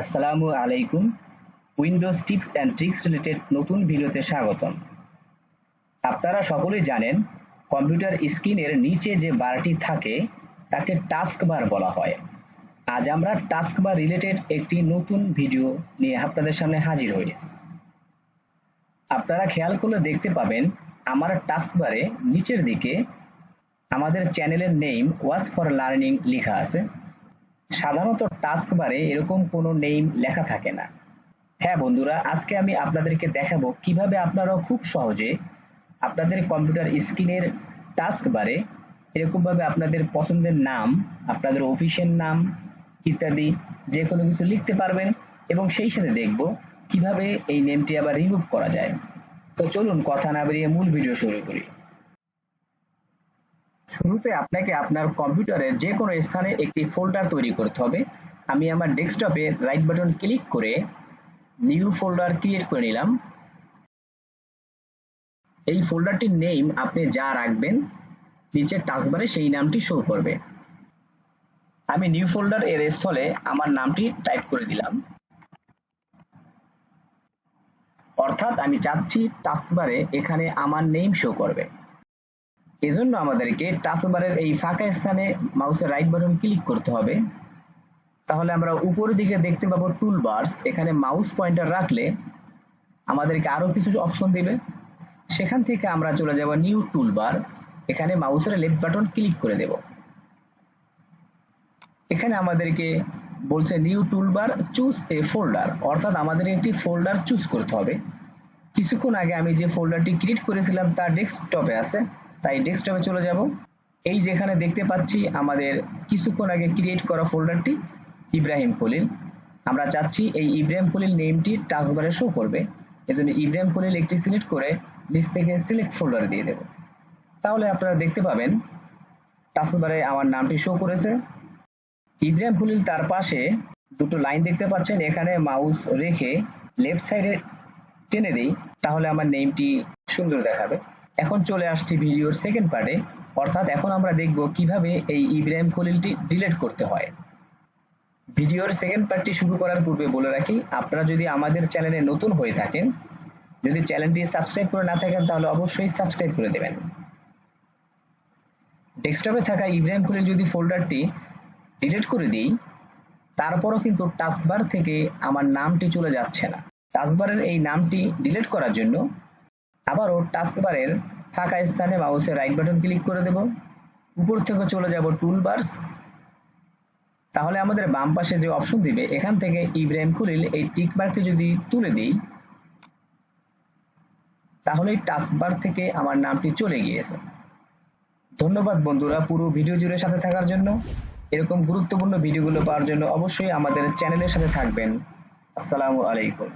আসসালামু আলাইকুম windows tips and tricks related নতুন ভিডিওতে স্বাগতম। আপনারা সকলেই জানেন, কম্পিউটার স্ক্রিনের নিচে যে বারটি থাকে, তাকে টাস্ক বার বলা হয়। আজ আমরা টাস্ক বার রিলেটেড একটি নতুন ভিডিও নিয়ে আপনাদের সামনে হাজির হয়েছি। আপনারা খেয়াল করলে দেখতে পাবেন, আমার টাস্ক বারে নিচের দিকে আমাদের চ্যানেলের নেম ওয়াজ ফর লার্নিং লেখা আছে। সাধারণত টাস্ক বারে এরকম কোনো নেম লেখা থাকে না। হ্যাঁ বন্ধুরা, আজকে আমি আপনাদেরকে দেখাবো কীভাবে আপনারাও খুব সহজে আপনাদের কম্পিউটার স্ক্রিনের টাস্ক বারে এরকমভাবে আপনাদের পছন্দের নাম, আপনাদের অফিসের নাম ইত্যাদি যে কোনো কিছু লিখতে পারবেন এবং সেই সাথে দেখব কীভাবে এই নেমটি আবার রিমুভ করা যায়। তো চলুন, কথা না বেরিয়ে মূল ভিডিও শুরু করি। শুরুতে আপনাকে আপনার কম্পিউটারের যে কোনো স্থানে একটি ফোল্ডার তৈরি করতে হবে। আমি আমার ডেস্কটপে রাইট বাটন ক্লিক করে নিউ ফোল্ডার ক্রিয়েট করে নিলাম। এই ফোল্ডারটির নেম আপনি যা রাখবেন নিচে টাচবারে সেই নামটি শো করবে। আমি নিউ ফোল্ডার এর স্থলে আমার নামটি টাইপ করে দিলাম। অর্থাৎ আমি চাচ্ছি টাস্কবারে এখানে আমার নেম শো করবে। এজন্য আমাদেরকে টাচবারের এই ফাঁকা স্থানে মাউসের রাইট বাটন ক্লিক করতে হবে। তাহলে আমরা উপরের দিকে দেখতে পাবো টুল বার্স এখানে মাউস পয়েন্টার রাখলে আমাদেরকে আরও কিছু অপশন দিবে। সেখান থেকে আমরা চলে যাব নিউ টুল বার এখানে মাউসের লেফট বাটন ক্লিক করে দেব। এখানে আমাদেরকে বলছে new toolbar choose a folder অর্থাৎ আমাদের একটি ফোল্ডার চুজ করতে হবে। কিছুক্ষণ আগে আমি যে ফোল্ডারটি ক্রিয়েট করেছিলাম, তা ডেস্কটপে আছে। তাই ডেস্কটপে চলে যাব। এই যেখানে দেখতে পাচ্ছি আমাদের কিছুক্ষণ আগে ক্রিয়েট করা ফোল্ডারটি ইব্রাহিম খলিল। আমরা চাচ্ছি এই ইব্রাহিম খলিল নেমটি টাচবারে শো করবে। এজন্য ইব্রাহিম খলিল একটি সিলেক্ট করে লিস্ট থেকে সিলেক্ট ফোল্ডার দিয়ে দেব। তাহলে আপনারা দেখতে পাবেন টাচবারে আমার নামটি শো করেছে। ইব্রাহিম খলিল তার পাশে দুটো লাইন দেখতে পাচ্ছেন। এখানে মাউস রেখে লেফট সাইডে টেনে দিই। তাহলে আমার নেমটি সুন্দর দেখাবে। এখন চলে আসছি ভিডিওর সেকেন্ড পার্টে অর্থাৎ এখন আমরা দেখব কীভাবে এই ইব্রাহিম খলিলটি ডিলিট করতে হয়। ভিডিওর সেকেন্ড পার্টটি শুরু করার পূর্বে বলে রাখি, আপনারা যদি আমাদের চ্যানেলে নতুন হয়ে থাকেন, যদি চ্যানেলটি সাবস্ক্রাইব করে না থাকেন, তাহলে অবশ্যই সাবস্ক্রাইব করে দেবেন। ডেস্কটপে থাকা ইব্রাহিম খলিল যদি ফোল্ডারটি ডিলিট করে দিই, তারপরও কিন্তু টাস্কবার থেকে আমার নামটি চলে যাচ্ছে না। টাস্কবারের এই নামটি ডিলিট করার জন্য আবারও টাস্কবারের ফাঁকা স্থানে মাউসের রাইট বাটন ক্লিক করে দেব। উপর থেকে চলে যাব টুলবার্স তাহলে আমাদের বাম পাশে যে অপশন দিবে, এখান থেকে ইব্রাহিম খুলিল এই টিক মার্কটি যদি তুলে দিই, তাহলে টাস্কবার থেকে আমার নামটি চলে গিয়েছে। ধন্যবাদ বন্ধুরা পুরো ভিডিও জুড়ে সাথে থাকার জন্য। এরকম গুরুত্বপূর্ণ ভিডিওগুলো পাওয়ার জন্য অবশ্যই আমাদের চ্যানেলের সাথে থাকবেন। আসসালামু আলাইকুম।